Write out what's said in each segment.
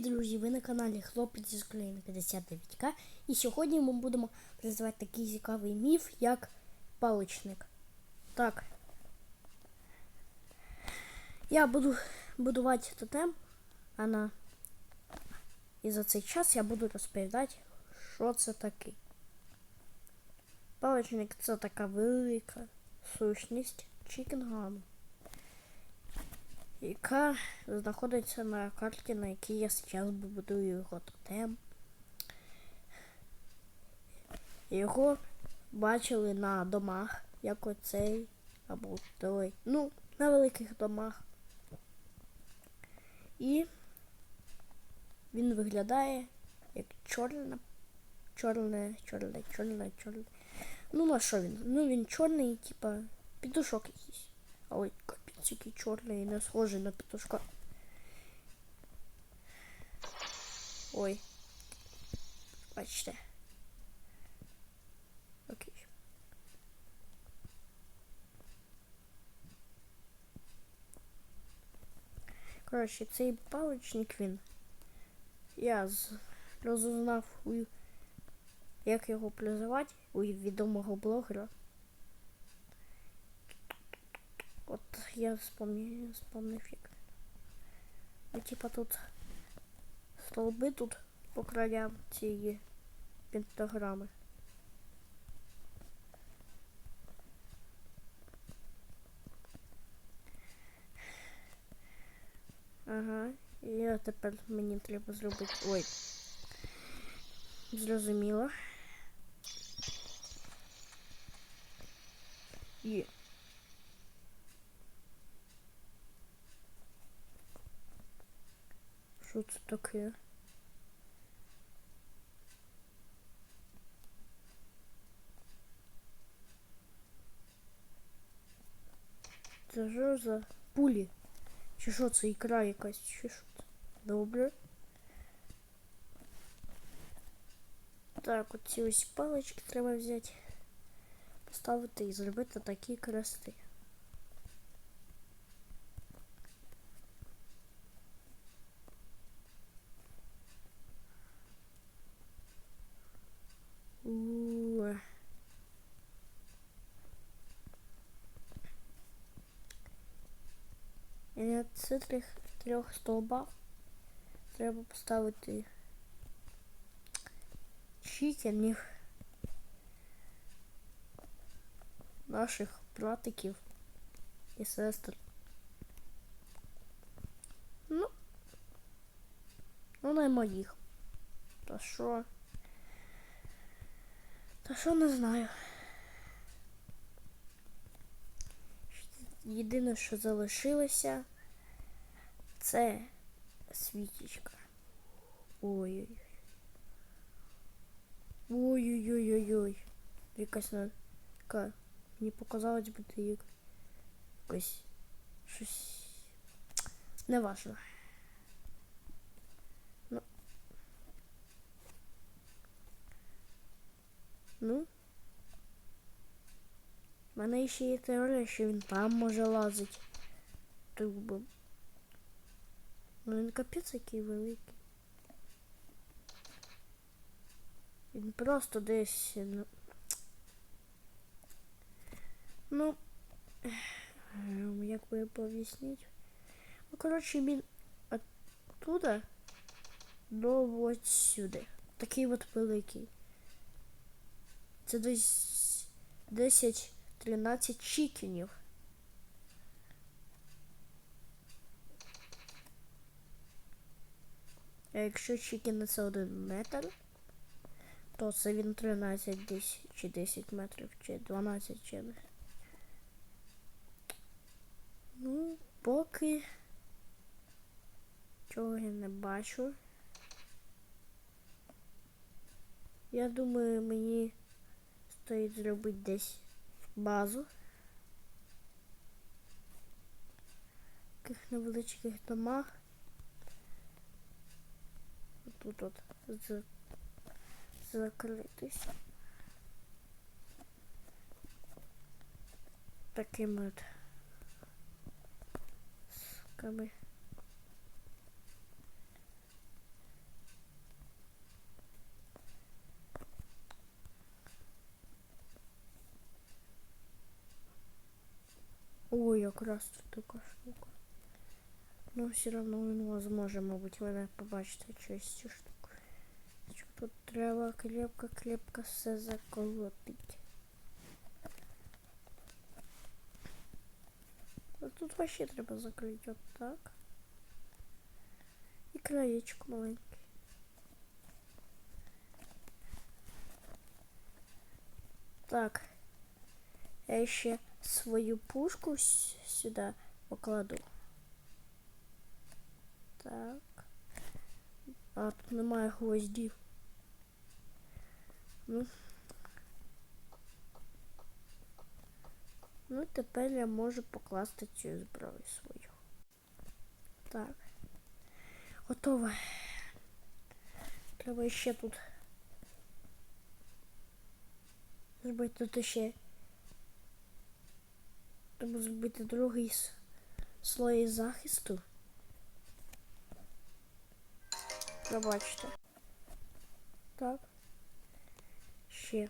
Друзі, ви на каналі Хлопець з України 59К і сьогодні ми будемо розвивати такий цікавий міф, як паличник. Так. Я буду будувати тотем, а і за цей час я буду розповідати, що це таке. Паличник це така велика сущність Чікінгану яка знаходиться на карті, на якій я зараз будую його тотем. Його бачили на домах, як оцей або той. Ну, на великих домах. І він виглядає як чорна, чорне, чорне, чорне, чорне. Ну, на що він? Ну він чорний, типа, підушок якийсь. Але який чорний, не схожий на петушка. Ой. Бачите. Окей. Коротше, цей паличник він. Я з... розузнав, як його плюзувати у відомого блогера. От я вспомнив, вспомнив як. Ну, типа тут столби тут по краям цієї пентаграми. Ага, і тепер мені треба зробити... Ой. Зрозуміло. І... Що це таке? Це що за пулі? Чи що це ікра якась? Чи що це? Добре. Так, от ці ось палички треба взяти, поставити і зробити такі красти. І на цих трьох, трьох стовбах треба поставити чікенів наших братиків і сестер. Ну, ну не моїх. Та що? Та що не знаю. Єдине, що залишилося, це світічка. Ой-ой-ой. Ой-ой-ой-ой-ой. Якась на така. Мені показалось би ти як якось щось неважно. Ну. Ну. У мене ще є теорія, що він там може лазити. Трубом. Ну він капець який великий. Він просто десь. Ну, ну як би пояснити? Ну, коротше, він оттуда до от сюди. Такий от великий. Це десь 10-13 чікенів. А якщо чікіни це один метр, то це він 13 десь чи 10 метрів, чи 12 чи. Ну, поки чого я не бачу. Я думаю, мені стоїть зробити десь базу. В таких невеличких домах. Тут от з закритись. Такими от сками. якраз тут така штука. Ну, все одно він зможе, мабуть, мене побачити через цю штуку. Що тут треба крепко-крепко все заколотити. А тут вообще треба закрити от так. І краєчко маленький. Так. Я ще свою пушку с- сюди покладу. Так. А тут немає гвоздів. Ну. Ну, тепер я можу покласти цю зброю свою. Так. Готово. Треба ще тут. Зробити тут ще. Треба зробити другий слой захисту. Пробачте. Так. Ще.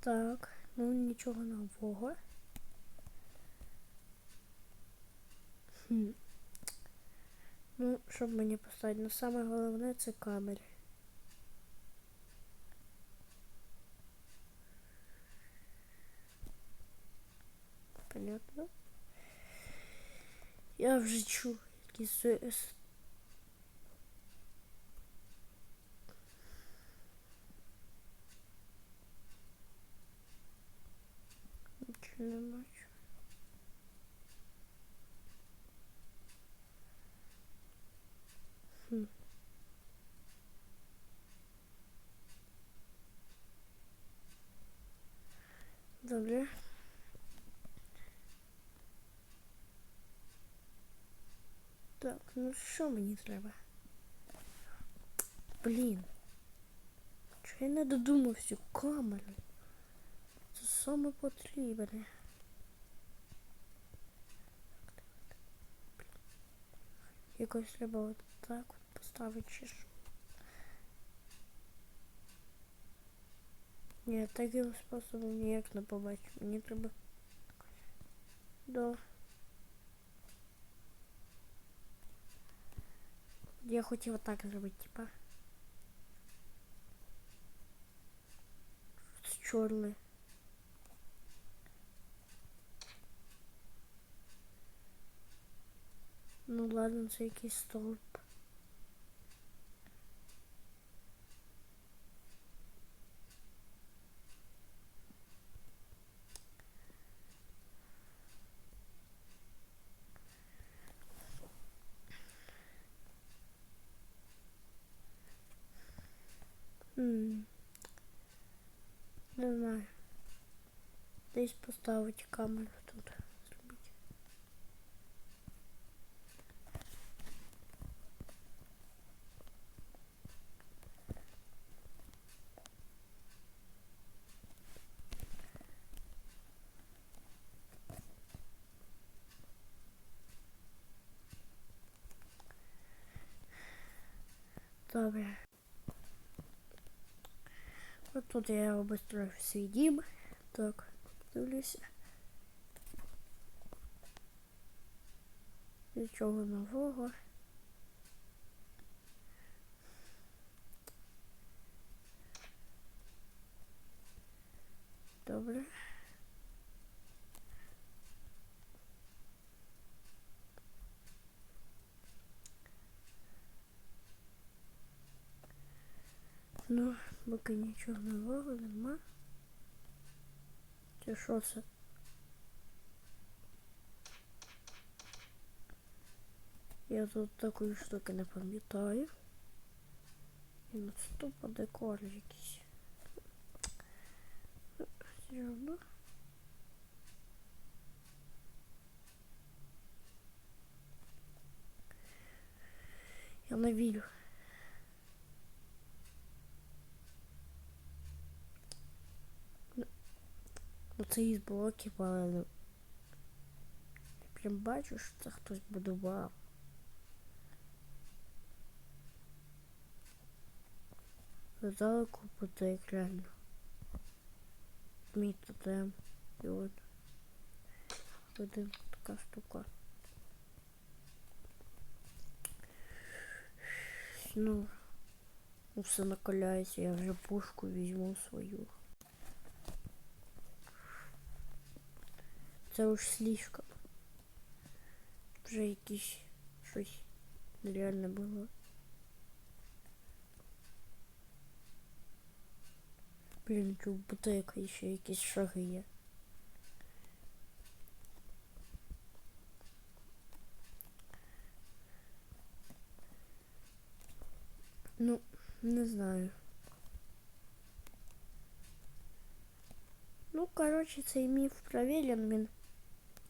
Так, ну нічого нового. Хм. Ну, щоб мені поставити, ну саме головне це камери. Понятно? Я вже чув якісь Нічого не бачу. Хм. Добре. Так, ну що мені треба? Блін. Чого я не додумався камери? Це саме потрібне. Якось треба от так от поставити чи що. Ні, таким способом ніяк не побачу. Мені треба до. Я хотів отак зробити, типа. З чорне. Ну ладно, це якийсь стовп. М. Не знаю Десь поставити камеру тут. Зробити. Добре. От тут я обустроїв свій дім. Так, Дивлюся. Нічого нового. Добре. Ну, поки нічого нового нема. Це що це? Я тут такої штуки не пам'ятаю. І це тупо декор якийсь. Я не вірю. Ну це із блоків, але ну, прям бачу, що це хтось будував. Здалеку буде реально. Мій тотем. І от. Один така штука. Ну, все накаляється, я вже пушку візьму свою. Це уж слишком. Вже якісь щось нереальне було. Блін, у бутейка ще якісь шаги є. Ну, не знаю. Ну, коротше, цей міф провірен, він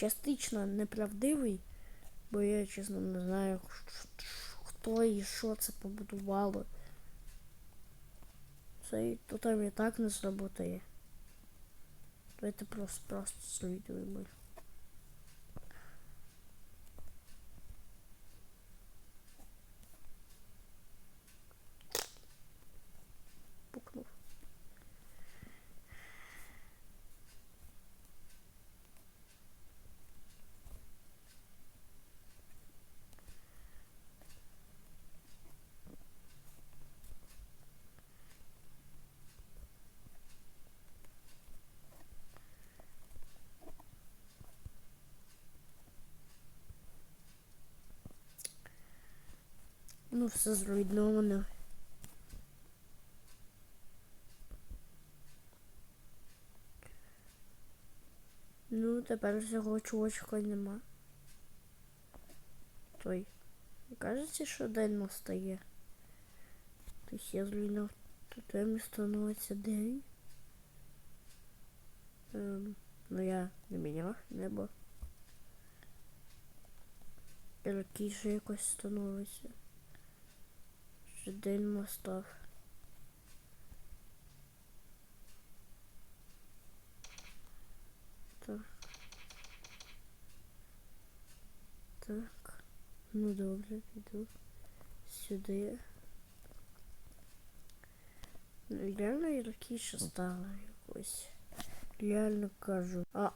частично неправдивий, бо я, чесно, не знаю, хто і що це побудувало. Це то там і так не сработає. Давайте просто просто слідуємо. Ну, все зруйновано. Ну, тепер цього чувачка нема. Той. Кажеться, що день настає. Тобто я зруйнував тотем і становиться день. Ем, ну я не міняв небо. Який же якось становиться. Що день настав. Так. Так. Ну добре, піду сюди. Ну, Реально яркіше стало якось. Реально кажу. А.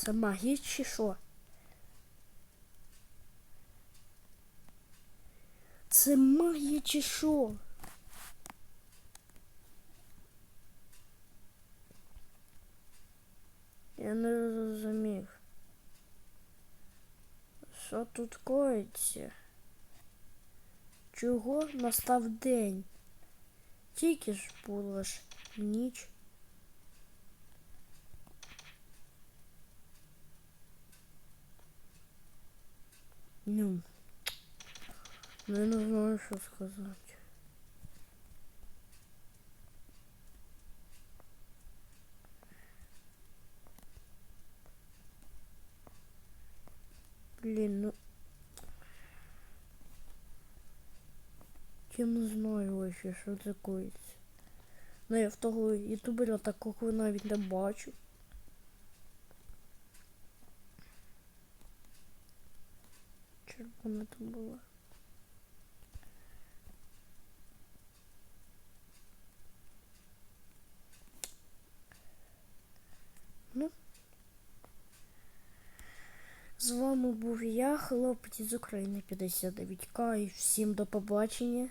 Це магія чи що? Це магія чи що? Я не зрозумів. Що тут коїться? Чого настав день? Тільки ж було ж ніч. Ну, я не знаю, що сказати. Блін, ну. Я не знаю вообще, що це коїться. Ну я в того ютубера такого навіть не бачу. Червона там була. Ну. З вами був я, хлопець з України 59К і всім до побачення.